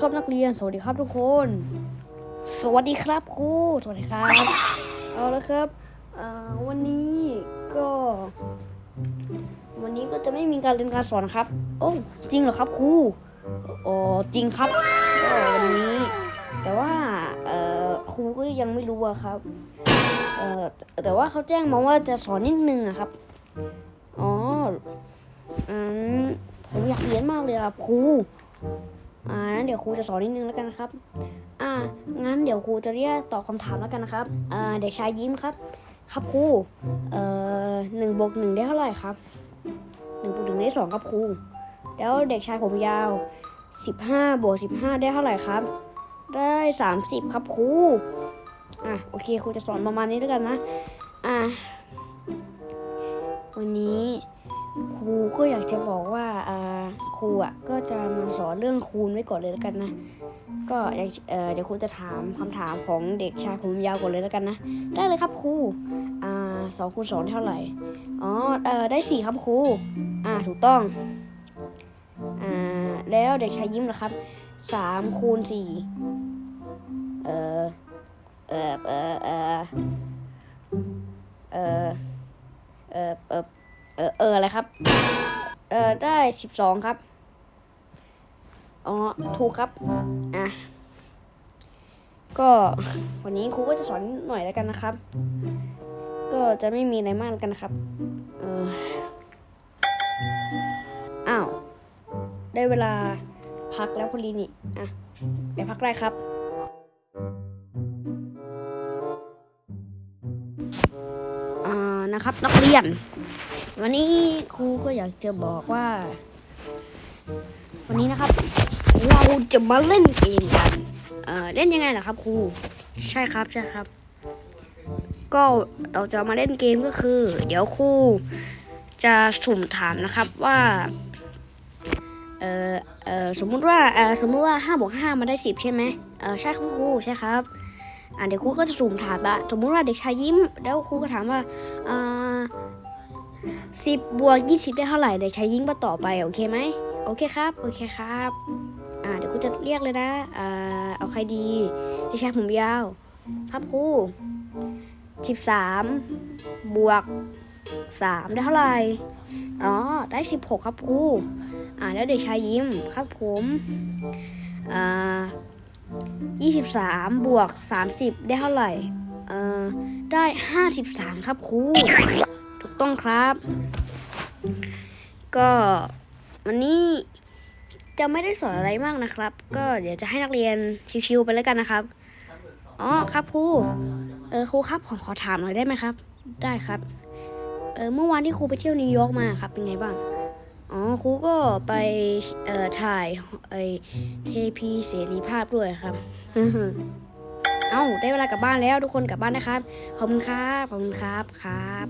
ครับนักเรียน สวัสดีครับทุกคน สวัสดีครับครูสวัสดีครับ เอาละครับวันนี้ก็ วันนี้ก็จะไม่มีการเรียนการสอนครับ โอ้จริงเหรอครับครูอ๋อจริงครับวันนี้ แต่ว่าครูก็ยังไม่รู้อะครับเออแต่ว่าเขาแจ้งมาว่าจะสอนนิดนึงอะครับอ๋ออืมผมอยากเรียนมากเลยครับครู อ่างั้นเดี๋ยวครูจะสอนนิดนึงแล้วกันนะครับ อ่า งั้นเดี๋ยวครูจะเรียกตอบคำถามแล้วกันนะครับ อ่า เด็กชายยิ้มครับ ครับครู เอ่อหนึ่งบวกหนึ่งได้เท่าไหร่ครับหนึ่งบวกหนึ่งได้สองครับครู แล้วเด็กชายผมยาวสิบห้าบวกสิบห้าได้เท่าไหร่ครับ ได้สามสิบครับครู อะ โอเคครูจะสอนประมาณนี้แล้วกันนะ อะ อะก็จะมาสอนเรื่องคูณไว้ก่อนเลยแล้วกันนะ ก็อยากเเดี๋ยวครูจะถามคำถามของเด็กชายผมยาวก่อนเลยแล้วกันนะ ได้เลยครับครูอ่าสองคูณสองเท่าไหร่ อ๋อเออได้สี่ครับครูอ่าถูกต้องอ่าแล้วเด็กชายยิ้มนะครับสามคูณสี่เออเออเออเออเออเออเออเอออะไรครับ เออได้สิบสองครับ อ๋อถูกครับอะก็วันนี้ครูก็จะสอนหน่อยแล้วกันนะครับ ก็จะไม่มีอะไรมากกันนะครับเอออ้าวได้เวลาพักแล้วพอดีนี่อะไปพักได้ครับอ่านะครับนักเรียน วันนี้ครูก็อยากจะบอกว่า วันนี้นะครับ จะมาเล่นเกมกันเอ่อเล่นยังไงล่ะครับครู ใช่ครับใช่ครับ ก็เราจะมาเล่นเกมก็คือ เดี๋ยวครูจะสุ่มถามนะครับว่าเออเออสมมุติว่าเออสมมุติว่าห้าบวกห้ามาได้สิบใช่ไหมเออใช่ครับครูใช่ครับอ่าเดี๋ยวครูก็จะสุ่มถามละสมมุติว่าเด็กชายยิ้ม แล้วครูก็ถามว่าอ่าสิบบวกยี่สิบได้เท่าไหร่เด็กชายยิ้มก็ต่อบไปโอเคไหมโอเคครับ โอเคครับ รูจะเรียกเลยนะอ่าเอาใครดีเด็กชายผมยาว ครับครูสิบสามบวกสามได้เท่าไหร่อ๋อได้สิบหกครับครูอ่าแล้วเด็กชายยิ้มครับผมอ่ายี่สิบสามบวกสามสิบได้เท่าไหร่เอ่อได้ห้าสิบสามครับครูถูกต้องครับ ก็วันนี้ จะไม่ได้สอนอะไรมากนะครับ ก็เดี๋ยวจะให้นักเรียนชิวๆไปแล้วกันนะครับ อ๋อครับครู เออครูครับผมขอถามหน่อยได้ไหมครับ ได้ครับ เออเมื่อวานที่ครูไปเที่ยวนิวยอร์กมาครับ เป็นไงบ้าง อ๋อครูก็ไปเอ่อถ่ายไอเทพีเสรีภาพด้วยครับ เอ้าได้เวลากลับบ้านแล้วทุกคนกลับบ้านนะครับ ขอบคุณครับ ขอบคุณครับครับ